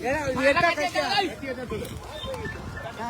Yeah, we're going to get it.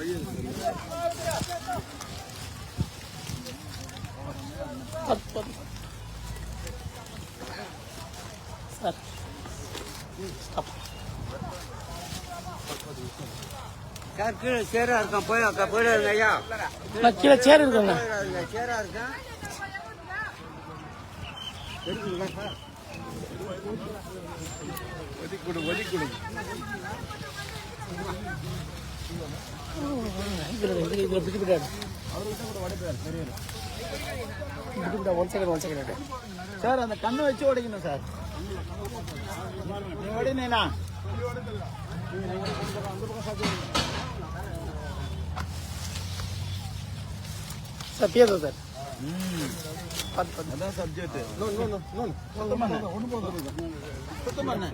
அது. Sir கீழே சேரா இருக்கான் போய் அக்கா ஐயா நான் கீழே சேர் இருக்குங்க சேரா இருக்கேன் இதுல கொடு one second one second sir அந்த கண்ணு வச்சு உடைக்கணும் சார். நீ உடைனேனா சார் பேச சார். அதான் சப்ஜெக்ட் சுத்தம் பண்ண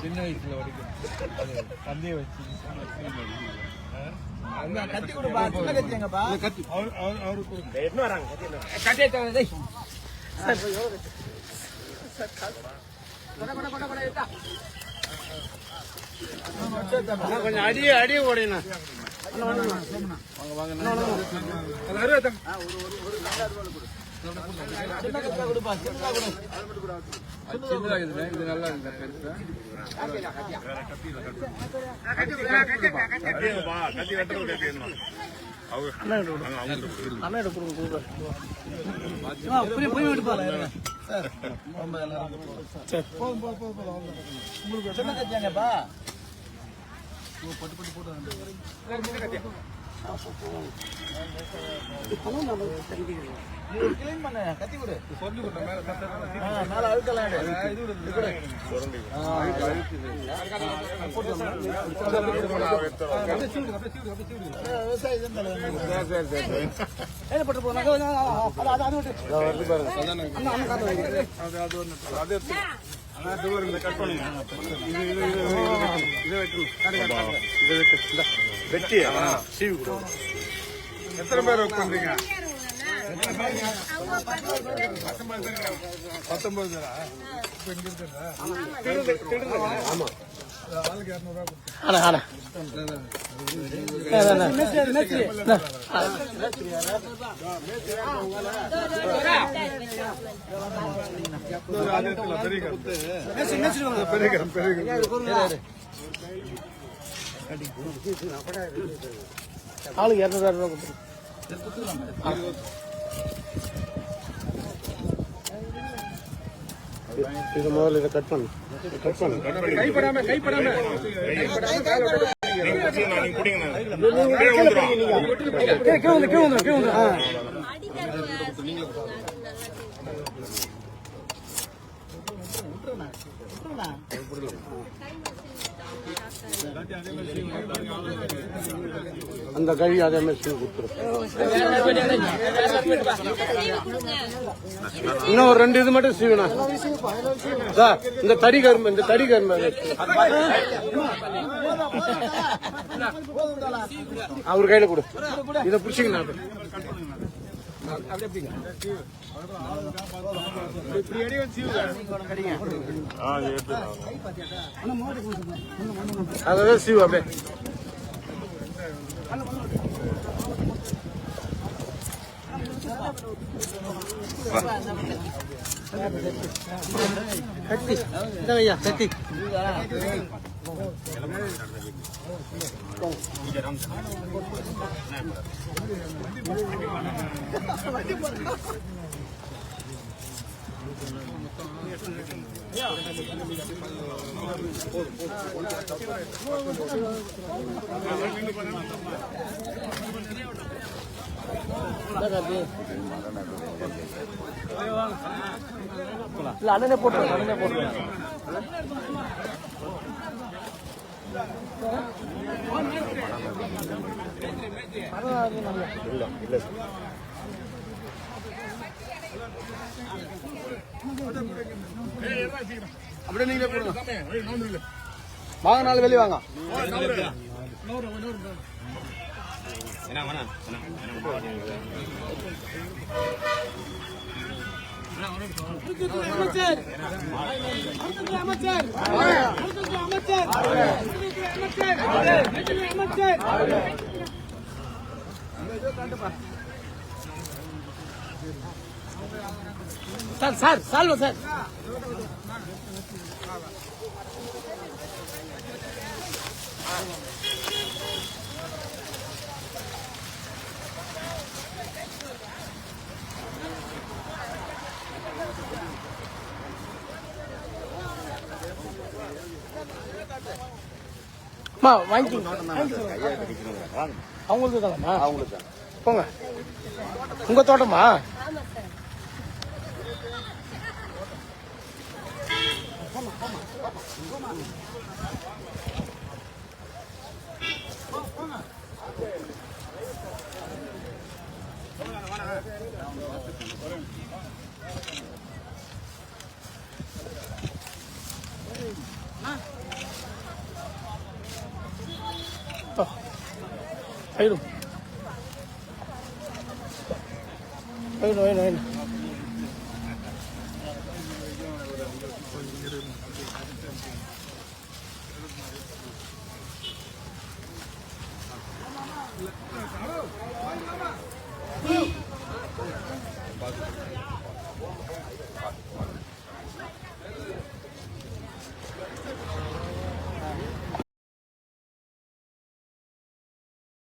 சின்ன வயசுல வரைக்கும் தந்தைய வச்சு கத்தி கொடுப்பா சின்ன கத்தி ஓடினா கத்தி சார் போதும் போதும் போதும் உங்களுக்கு பட்டு பட்டு போட்டு நீ கிளீன் பண்ண கத்தி கொடு ஆ, மேல அழுக்கலாம் இது கொடு. பட்டு போனாங்க அது அது அது விட்டு கட் பண்ணுங்க வெட்டு சீவி கொடு எத்தனை பேர். பண்றீங்க பத்தொன்பது பேரா? இப்ப இருக்கிறதா ஆமா ஆளுக்கு இரநூறுவா ஆனா ஆனா ஆளுக்கு இரநூறுவா ரூபா இது முதல்ல இதை கட் பண்ணு கட் பண்ணு கைப்படாம கைப்படாம நீங்க கீழே வந்து கீழே வந்து கீழே வந்து அந்த கழி அதே மாதிரி சீவி இன்னும் ஒரு ரெண்டு இது மட்டும் சீவணும் சார் இந்த தடி கரும்பு இந்த தடி கரும்பு அவர் கையில கொடு. இதை பிடிச்சிக்கணும் அதான் சீவு அப்படியே. கட்டி. இந்த ஐயா கத்தி இல்ல அண்ணனே போட்டு அண்ணனே போட்டு அப்படியே நீங்களே போடுங்க. வாங்க நாலு வெளியே வாங்க. சார் சார் சால்வா சார். அம்மா வாங்கிக்கோங்க. அவங்களுக்கு தானம்மா அவங்களுக்கு போங்க. உங்க தோட்டமா? ஐயோ ஐயோ ஐயோ ஐயோ